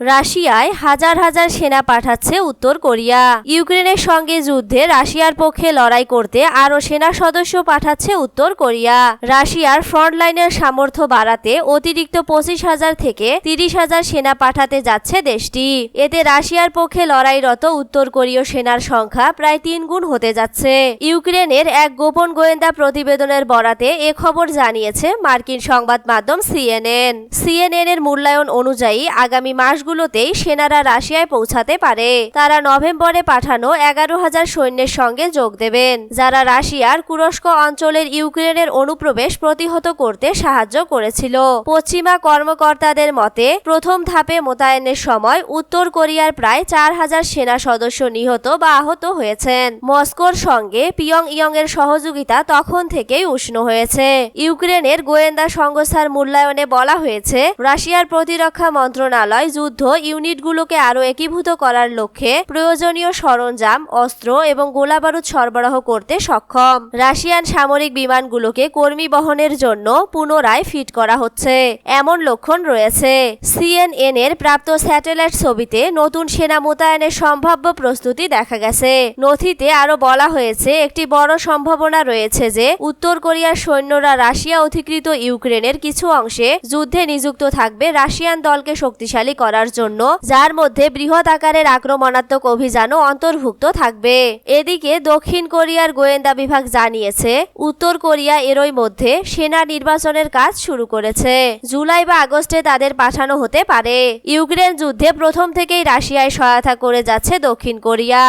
রাশিয়ায় হাজার হাজার সেনা পাঠাচ্ছে উত্তর কোরিয়া। ইউক্রেনের সঙ্গে যুদ্ধে রাশিয়ার পক্ষে লড়াই করতে আরও সেনা সদস্য পাঠাচ্ছে উত্তর কোরিয়া। রাশিয়ার ফ্রন্টলাইনের সামর্থ্য বাড়াতে অতিরিক্ত পঁচিশ হাজার থেকে তিরিশ হাজার সেনা পাঠাতে যাচ্ছে দেশটি। এতে রাশিয়ার পক্ষে লড়াইরত উত্তর কোরীয় সেনার সংখ্যা প্রায় তিন গুণ হতে যাচ্ছে। ইউক্রেনের এক গোপন গোয়েন্দা প্রতিবেদনের বরাতে এ খবর জানিয়েছে মার্কিন সংবাদ মাধ্যম সিএনএন। সিএনএন এর মূল্যায়ন অনুযায়ী আগামী মাসগুলোতেই সেনারা রাশিয়ায় পৌঁছাতে পারে। তারা নভেম্বরে পাঠানো এগারো হাজার সৈন্যের সঙ্গে যোগ দেবেন, যারা রাশিয়ার কুরস্ক অঞ্চলের ইউক্রেনের অনুপ্রবেশ প্রতিহত করতে সাহায্য করেছিল। পশ্চিমা কর্মকর্তাদের মতে, প্রথম ধাপে মোতায়েনের সময় উত্তর কোরিয়ার প্রায় চার হাজার সেনা সদস্য নিহত বা আহত হয়েছেন। মস্কোর সঙ্গে পিয়ং ইয়ং এর সহযোগিতা তখন থেকেই উষ্ণ হয়েছে। ইউক্রেনের গোয়েন্দা সংস্থার মূল্যায়নে বলা হয়েছে, রাশিয়ার প্রতিরক্ষা মন্ত্রণালয় যুদ্ধ ইউনিটগুলোকে আরও একীভূত করার লক্ষ্যে প্রয়োজনীয় সরঞ্জাম, অস্ত্র এবং গোলাবারুদ সরবরাহ করতে সক্ষম। রাশিয়ান সামরিক বিমানগুলোকে কর্মী বহনের জন্য পুনরায় ফিট করা হচ্ছে। এমন লক্ষণ রয়েছে। সিএনএন এর প্রাপ্ত স্যাটেলাইট ছবিতে নতুন সেনা মোতায়েনের সম্ভাব্য প্রস্তুতি দেখা গেছে। নথিতে আরও বলা হয়েছে, একটি বড় সম্ভাবনা রয়েছে যে উত্তর কোরিয়ার সৈন্যরা রাশিয়া অধিকৃত ইউক্রেনের কিছু অংশে যুদ্ধে নিযুক্ত থাকবে। রাশিয়ান দলকে শক্তিশালী করার জন্য, যার মধ্যে বৃহৎ আকারের আক্রমণাত্মক অভিযানও অন্তর্ভুক্ত থাকবে। এদিকে দক্ষিণ কোরিয়ার গোয়েন্দা বিভাগ জানিয়েছে, উত্তর কোরিয়া এরই মধ্যে সেনা নির্বাচনের কাজ শুরু করেছে। জুলাই বা আগস্টে তাদের পাঠানো হতে পারে। ইউক্রেন যুদ্ধে প্রথম থেকেই রাশিয়ায় সহায়তা করে যাচ্ছে দক্ষিণ কোরিয়া।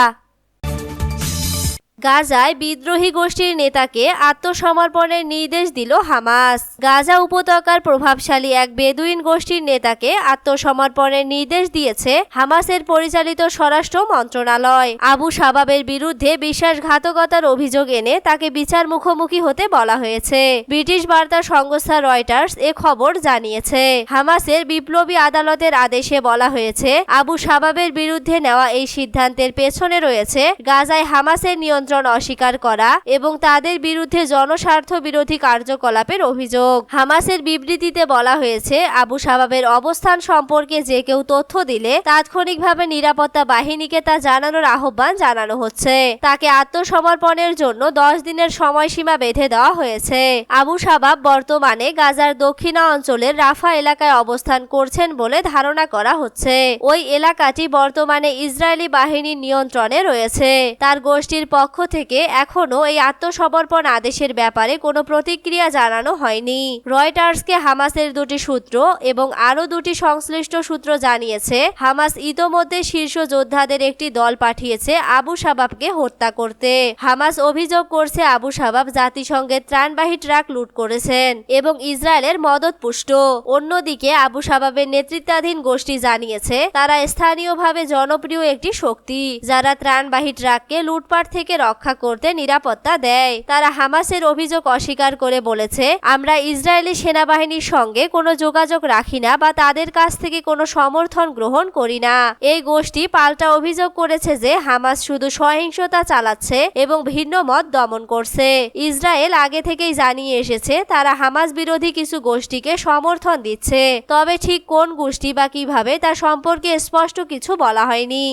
গাজায় বিদ্রোহী গোষ্ঠীর নেতাকে আত্মসমর্পণের নির্দেশ দিল হামাস। গাজা উপত্যকার প্রভাবশালী এক বেদুইন গোষ্ঠীর নেতাকে আত্মসমর্পণের নির্দেশ দিয়েছে হামাসের পরিচালিত স্বরাষ্ট্র মন্ত্রণালয়। আবু শাবাবের বিরুদ্ধে বিশ্বাসঘাতকতার অভিযোগ এনে তাকে বিচার মুখোমুখি হতে বলা হয়েছে। ব্রিটিশ বার্তা সংস্থা রয়টার্স এ খবর জানিয়েছে। হামাসের বিপ্লবী আদালতের আদেশে বলা হয়েছে, আবু সাবাবের বিরুদ্ধে নেওয়া এই সিদ্ধান্তের পেছনে রয়েছে গাজায় হামাসের নিয়ন্ত্রণ নিয়ন্ত্রণ অস্বীকার করা এবং তাদের বিরুদ্ধে জনস্বার্থ বিরোধী কার্যকলাপের অভিযোগ। হামাসের বিবৃতিতে বলা হয়েছে, আবু শাবাবের অবস্থান সম্পর্কে যে কেউ তথ্য দিলে তাৎক্ষণিকভাবে নিরাপত্তা বাহিনীকে তা জানানোর আহ্বান জানানো হচ্ছে। তাকে আত্মসমর্পণের জন্য দশ দিনের সময়সীমা বেঁধে দেওয়া হয়েছে। আবু শাবাব বর্তমানে গাজার দক্ষিণা অঞ্চলের রাফা এলাকায় অবস্থান করছেন বলে ধারণা করা হচ্ছে। ওই এলাকাটি বর্তমানে ইসরায়েলি বাহিনীর নিয়ন্ত্রণে রয়েছে। তার গোষ্ঠীর পক্ষ থেকে এখনও এই আত্মসমর্পণ আদেশের ব্যাপারে কোনো প্রতিক্রিয়া জানানো হয়নি। রয়টার্সকে হামাসের দুটি সূত্র এবং আরও দুটি সংশ্লিষ্ট সূত্র জানিয়েছে, হামাস ইতোমধ্যে শীর্ষ যোদ্ধাদের একটি দল পাঠিয়েছে আবু শাবাবকে হত্যা করতে। হামাস অভিযোগ করছে আবু সাবাব জাতিসংঘের ত্রাণবাহী ট্রাক লুট করেছেন এবং ইসরায়েলের মদত পুষ্ট অন্যদিকে আবু সাবাবের নেতৃত্বাধীন গোষ্ঠী জানিয়েছে, তারা স্থানীয়ভাবে জনপ্রিয় একটি শক্তি যারা ত্রাণবাহী ট্রাককে লুটপাট থেকে রক্ষা করতে নিরাপত্তা দেয়। তারা হামাসের অভিযোগ অস্বীকার করে বলেছে, আমরা ইসরায়েলি সেনাবাহিনীর সঙ্গে কোনো যোগাযোগ রাখি না বা তাদের কাছ থেকে কোনো সমর্থন গ্রহণ করি না। এই গোষ্ঠী পাল্টা অভিযোগ করেছে যে হামাস শুধু সহিংসতা চালাচ্ছে এবং ভিন্ন মত দমন করছে। ইসরায়েল আগে থেকেই জানিয়ে এসেছে, তারা হামাস বিরোধী কিছু গোষ্ঠীকে সমর্থন দিচ্ছে। তবে ঠিক কোন গোষ্ঠী বা কীভাবে তা সম্পর্কে স্পষ্ট কিছু বলা হয়নি।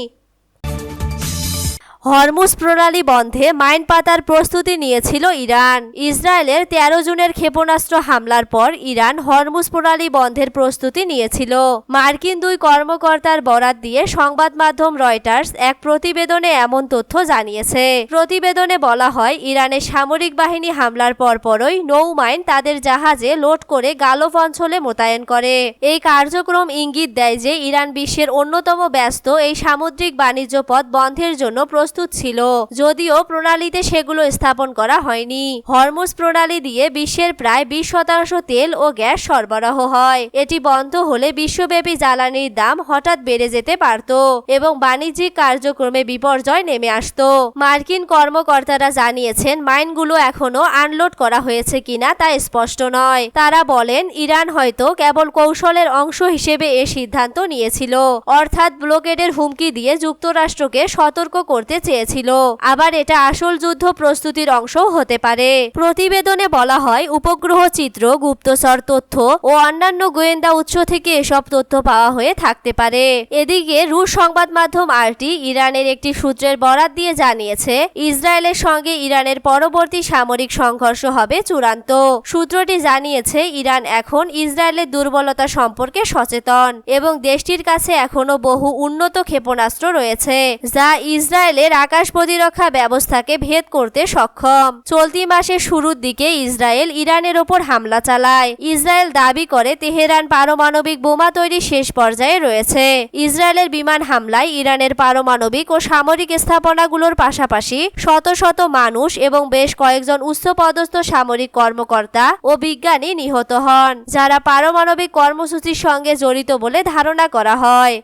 হরমুজ প্রণালী বন্ধে মাইন পাতার প্রস্তুতি নিয়েছিল ইরান। ইসরায়েলের তেরো জুনের ক্ষেপণাস্ত্র হামলার পর ইরান হরমুজ প্রণালী বন্ধের প্রস্তুতি নিয়েছিল। মার্কিন দুই কর্মকর্তার বরাত দিয়ে সংবাদ মাধ্যম রয়টার্স এক প্রতিবেদনে এমন তথ্য জানিয়েছে। প্রতিবেদনে বলা হয়, ইরানের সামরিক বাহিনী হামলার পরপরই নৌ মাইন তাদের জাহাজে লোড করে গালফ অঞ্চলে মোতায়েন করে। এই কার্যক্রম ইঙ্গিত দেয় যে, ইরান বিশ্বের অন্যতম ব্যস্ত এই সামুদ্রিক বাণিজ্য পথ বন্ধের জন্য প্রস্তুত ছিল। যদিও প্রণালীতে সেগুলো স্থাপন করা হয়নি। হরমুজ প্রণালী দিয়ে বিশ্বের প্রায় বিশ শতাংশ তেল ও গ্যাস সরবরাহ হয়। এটি বন্ধ হলে বিশ্বব্যাপী জ্বালানির দাম হঠাৎ বেড়ে যেতে পারত এবং বাণিজ্যিক কার্যক্রমে বিপর্যয় নেমে আসত। মার্কিন কর্মকর্তারা জানিয়েছেন, মাইনগুলো এখনও আনলোড করা হয়েছে কিনা তা স্পষ্ট নয়। তারা বলেন, ইরান হয়তো কেবল কৌশলের অংশ হিসেবে এ সিদ্ধান্ত নিয়েছিল। অর্থাৎ ব্লকেডের হুমকি দিয়ে যুক্তরাষ্ট্রকে সতর্ক করতে চেয়েছিল। আবার এটা আসল যুদ্ধ প্রস্তুতির অংশও হতে পারে। প্রতিবেদনে বলা হয়, উপগ্রহ চিত্র, গুপ্তচর তথ্য ও অন্যান্য গোয়েন্দা উৎস থেকে এসব তথ্য পাওয়া হয়ে থাকতে পারে। এদিকে রুশ সংবাদ মাধ্যম আরটি ইরানের একটি সূত্রের বরাত দিয়ে জানিয়েছে, ইসরায়েলের সঙ্গে ইরানের পরবর্তী সামরিক সংঘর্ষ হবে চূড়ান্ত। সূত্রটি জানিয়েছে, ইরান এখন ইসরায়েলের দুর্বলতা সম্পর্কে সচেতন এবং দেশটির কাছে এখনও বহু উন্নত ক্ষেপণাস্ত্র রয়েছে, যা ইসরায়েলের আকাশ প্রতিরক্ষা ব্যবস্থাকে ভেদ করতে সক্ষম। চলতি মাসের শুরুর দিকে ইসরায়েল ইরানের ওপর হামলা চালায়। ইসরায়েল দাবি করে তেহরান পারমাণবিক বোমা তৈরি শেষ পর্যায়ে রয়েছে। ইসরায়েলের বিমান হামলায় ইরানের পারমাণবিক ও সামরিক স্থাপনাগুলোর পাশাপাশি শত শত মানুষ এবং বেশ কয়েকজন উচ্চপদস্থ সামরিক কর্মকর্তা ও বিজ্ঞানী নিহত হন, যারা পারমাণবিক কর্মসূচির সঙ্গে জড়িত বলে ধারণা করা হয়।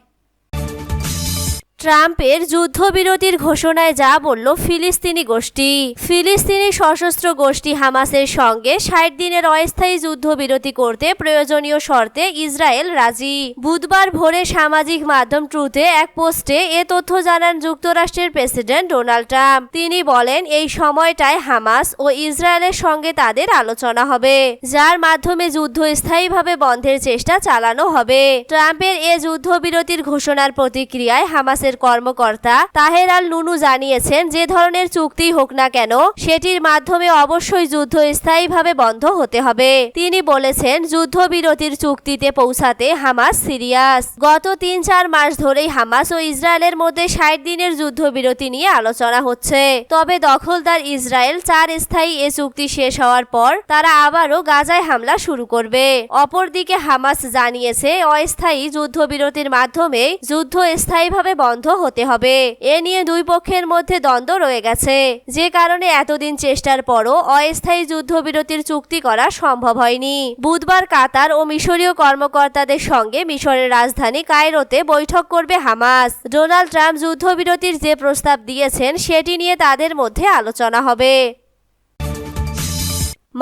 ট্রাম্পের যুদ্ধবিরতির ঘোষণায় যা বলল ফিলিস্তিনি গোষ্ঠী। ফিলিস্তিনি সশস্ত্র গোষ্ঠী হামাসের সঙ্গে ষাট দিনের অস্থায়ী যুদ্ধবিরতি করতে প্রয়োজনীয় শর্তে ইসরায়েল রাজি। বুধবার ভোরে সামাজিক মাধ্যম ট্রুথে এক পোস্টে এ তথ্য জানান যুক্তরাষ্ট্রের প্রেসিডেন্ট ডোনাল্ড ট্রাম্প। তিনি বলেন, এই সময়টায় হামাস ও ইসরায়েলের সঙ্গে তাদের আলোচনা হবে, যার মাধ্যমে যুদ্ধ স্থায়ীভাবে বন্ধের চেষ্টা চালানো হবে। ট্রাম্পের এ যুদ্ধবিরতির ঘোষণার প্রতিক্রিয়ায় হামাসের কর্মকর্তা তাহের আল নুনু জানিয়েছেন, যে ধরনের চুক্তি হোক না কেন, সেটির মাধ্যমে অবশ্যই যুদ্ধ স্থায়ীভাবে বন্ধ হতে হবে। তিনি বলেছেন, যুদ্ধবিরতির চুক্তিতে পৌঁছাতে হামাস সিরিয়াস। গত তিন চার মাস ধরেই হামাস ও ইসরায়েলের মধ্যে ষাট দিনের যুদ্ধবিরতি নিয়ে আলোচনা হচ্ছে। তবে দখলদার ইসরায়েল চার স্থায়ী এ চুক্তি শেষ হওয়ার পর তারা আবারও গাজায় হামলা শুরু করবে। অপরদিকে হামাস জানিয়েছে, অস্থায়ী যুদ্ধবিরতির মাধ্যমে যুদ্ধ স্থায়ীভাবে বন্ধ হতে হবে। এ নিয়ে দুই পক্ষের মধ্যে দ্বন্দ্ব রয়ে গেছে। যে কারণে এতদিন চেষ্টার পরও অস্থায়ী যুদ্ধবিরতির চুক্তি করা সম্ভব হয়নি। বুধবার কাতার ও মিশরীয় কর্মকর্তাদের সঙ্গে মিশরের রাজধানী কায়রোতে বৈঠক করবে হামাস। ডোনাল্ড ট্রাম্প যুদ্ধবিরতির যে প্রস্তাব দিয়েছেন, সেটি নিয়ে তাদের মধ্যে আলোচনা হবে।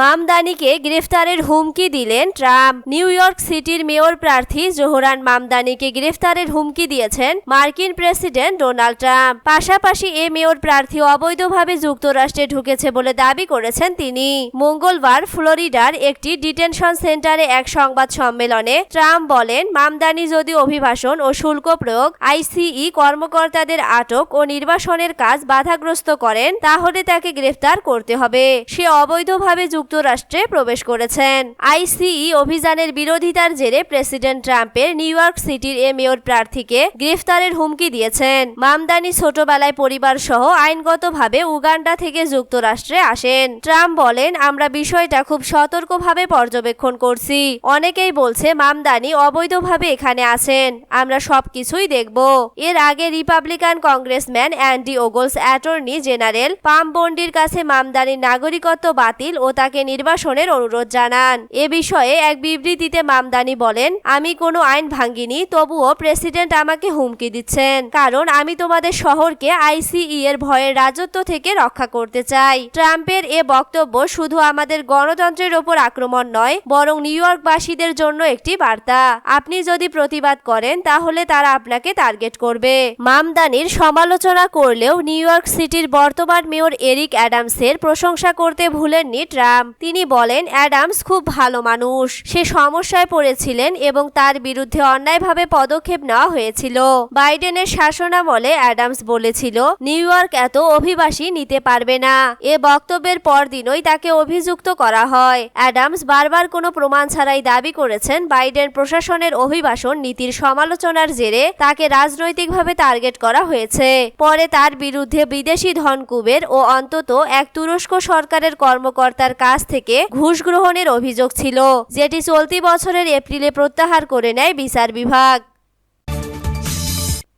মামদানিকে গ্রেফতারের হুমকি দিলেন ট্রাম্প। নিউ ইয়র্ক সিটির মেয়র প্রার্থী জোহরান মামদানিকে গ্রেফতারের হুমকি দিয়েছেন মার্কিন প্রেসিডেন্ট ডোনাল্ড ট্রাম্প। পাশাপাশি এ মেয়র প্রার্থী অবৈধভাবে যুক্তরাষ্ট্রে ঢুকেছে বলে দাবি করেছেন তিনি। মঙ্গলবার ফ্লোরিডার একটি ডিটেনশন সেন্টারে এক সংবাদ সম্মেলনে ট্রাম্প বলেন, মামদানি যদি অভিবাসন ও শুল্ক প্রয়োগ, আইসিই কর্মকর্তাদের আটক ও নির্বাসনের কাজ বাধাগ্রস্ত করেন, তাহলে তাকে গ্রেফতার করতে হবে। সে অবৈধভাবে যুক্তরাষ্ট্রে প্রবেশ করেছেন। আইসিই অভিযানের বিরোধিতার জেরে প্রেসিডেন্ট ট্রাম্পের নিউ ইয়র্ক সিটির এ মেয়র প্রার্থীকে গ্রেফতারের হুমকি দিয়েছেন। মামদানি ছোটবেলায় পরিবার সহ আইনগতভাবে উগান্ডা থেকে যুক্তরাষ্ট্রে আসেন। ট্রাম্প বলেন, আমরা বিষয়টা খুব সতর্কভাবে পর্যবেক্ষণ করছি। অনেকেই বলছে মামদানি অবৈধভাবে এখানে আছেন। আমরা সবকিছুই দেখব। এর আগে Republican congressman Andy Ogles attorney general Pam বন্ডির কাছে মামদানির নাগরিকত্ব বাতিল ও তাকে নির্বাসনের অনুরোধ জানান। এ বিষয়ে এক বিবৃতিতে মামদানি বলেন, আমি কোনো আইন ভাঙ্গিনি, তবুও প্রেসিডেন্ট আমাকে হুমকি দিচ্ছেন। কারণ আমি তোমাদের শহরকে আইসিই এর ভয়ের রাজত্ব থেকে রক্ষা করতে চাই। ট্রাম্পের এ বক্তব্য শুধু আমাদের গণতন্ত্রের ওপর আক্রমণ নয়, বরং নিউ ইয়র্কবাসীদের জন্য একটি বার্তা। আপনি যদি প্রতিবাদ করেন, তাহলে তারা আপনাকে টার্গেট করবে। মামদানির সমালোচনা করলেও নিউ ইয়র্ক সিটির বর্তমান মেয়র এরিক অ্যাডামসের প্রশংসা করতে ভুলেননি ট্রাম্প। তিনি বলেন, অ্যাডামস খুব ভালো মানুষ। সে সমস্যায় পড়েছিলেন এবং তার বিরুদ্ধে অন্যায়ভাবে পদক্ষেপ নেওয়া হয়েছিল। বাইডেনের শাসনামলে অ্যাডামস বলেছিল, নিউ ইয়র্ক এত অভিবাসী নিতে পারবে না। এ বক্তব্যের পরদিনই তাকে অভিযুক্ত করা হয়। অ্যাডামস বারবার কোনো প্রমাণ ছাড়াই দাবি করেছেন, বাইডেন প্রশাসনের অভিবাসন নীতির সমালোচনার জেরে তাকে রাজনৈতিকভাবে টার্গেট করা হয়েছে। পরে তার বিরুদ্ধে বিদেশি ধনকুবের ও অন্তত এক তুরস্ক সরকারের কর্মকর্তার কাছ থেকে ঘুষ গ্রহণের অভিযোগ ছিল, যেটি চলতি বছরের এপ্রিলে প্রত্যাহার করে নেয় বিচার বিভাগ।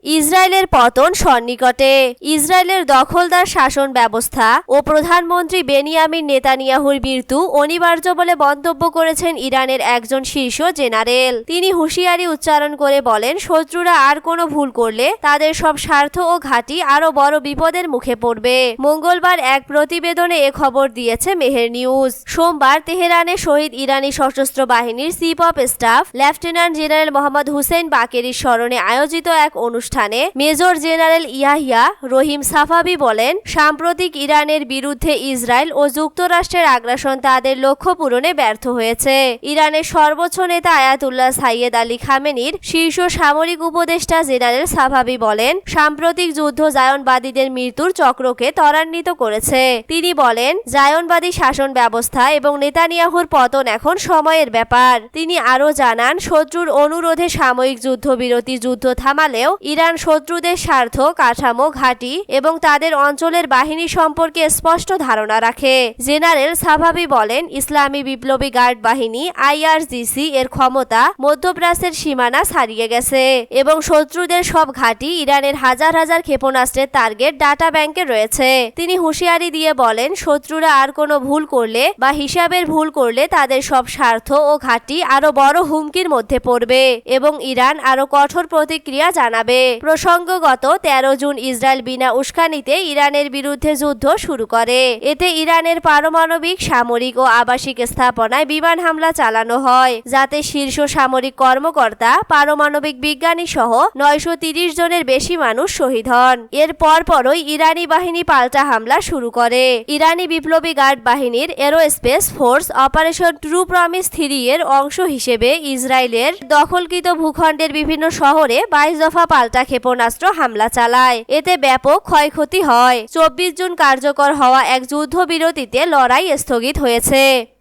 ইসরায়েলের পতন সন্নিকটে। ইসরায়েলের দখলদার শাসন ব্যবস্থা ও প্রধানমন্ত্রী বেনিয়ামিন নেতানিয়াহুর মৃত্যু অনিবার্য বলে মন্তব্য করেছেন ইরানের একজন শীর্ষ জেনারেল। তিনি হুঁশিয়ারি উচ্চারণ করে বলেন, শত্রুরা আর কোনো ভুল করলে তাদের সব স্বার্থ ও ঘাঁটি আরও বড় বিপদের মুখে পড়বে। মঙ্গলবার এক প্রতিবেদনে এ খবর দিয়েছে মেহের নিউজ। সোমবার তেহরানে শহীদ ইরানি সশস্ত্র বাহিনীর chief of staff lieutenant general Mohammad Hussein বাকেরির স্মরণে আয়োজিত এক অনুষ্ঠান অনুষ্ঠানে major general Yahya Rahim Safavi বলেন, সাম্প্রতিক ইরানের বিরুদ্ধে ইসরায়েল ও যুক্তরাষ্ট্রের আগ্রাসন তাদের লক্ষ্য পূরণে ব্যর্থ হয়েছে। ইরানের সর্বোচ্চ নেতা আয়াতুল্লাহ সাইয়েদ আলী খামেনির শীর্ষ সামরিক উপদেষ্টা জেনারেল সাফাবি বলেন, সাম্প্রতিক যুদ্ধ জায়নবাদীদের মৃত্যুর চক্রকে ত্বরান্বিত করেছে। তিনি বলেন, জায়নবাদী শাসন ব্যবস্থা এবং নেতানিয়াহুর পতন এখন সময়ের ব্যাপার। তিনি আরও জানান, শত্রুর অনুরোধে সাময়িক যুদ্ধবিরতি যুদ্ধ থামালেও ইরান শত্রুদের স্বার্থ, কাঠামো, ঘাঁটি এবং তাদের অঞ্চলের বাহিনী সম্পর্কে স্পষ্ট ধারণা রাখে। জেনারেল সাভাবি বলেন, ইসলামী বিপ্লবী গার্ড বাহিনী আইআরজিসি এর ক্ষমতা মধ্যপ্রাচ্যের সীমানা ছাড়িয়ে গেছে এবং শত্রুদের সব ঘাঁটি ইরানের হাজার হাজার ক্ষেপণাস্ত্রের টার্গেট ডাটা ব্যাংকে রয়েছে। তিনি হুঁশিয়ারি দিয়ে বলেন, শত্রুরা আর কোনো ভুল করলে বা হিসাবের ভুল করলে তাদের সব স্বার্থ ও ঘাঁটি আরও বড় হুমকির মধ্যে পড়বে এবং ইরান আরও কঠোর প্রতিক্রিয়া জানাবে। প্রসঙ্গগত, তেরো জুন ইসরায়েল বিনা উস্কানিতে ইরানের বিরুদ্ধে যুদ্ধ শুরু করে। এতে ইরানের পারমাণবিক, সামরিক ও আবাসিক স্থাপনায় বিমান হামলা চালানো হয়, যাতে শীর্ষ সামরিক কর্মকর্তা, পারমাণবিক বিজ্ঞানী সহ নয়শো তিরিশ জনের বেশি মানুষ শহীদ হন। এর পরপরই ইরানি বাহিনী পাল্টা হামলা শুরু করে। ইরানি বিপ্লবী গার্ড বাহিনীর aerospace force operation true promise three এর অংশ হিসেবে ইসরায়েলের দখলকৃত ভূখণ্ডের বিভিন্ন শহরে বাইশ দফা পাল্টা ক্ষেপণাস্ত্র হামলা চালায়। এতে ব্যাপক ক্ষয়ক্ষতি হয়। চব্বিশ জুন কার্যকর হওয়া এক যুদ্ধবিরতিতে লড়াই স্থগিত হয়েছে।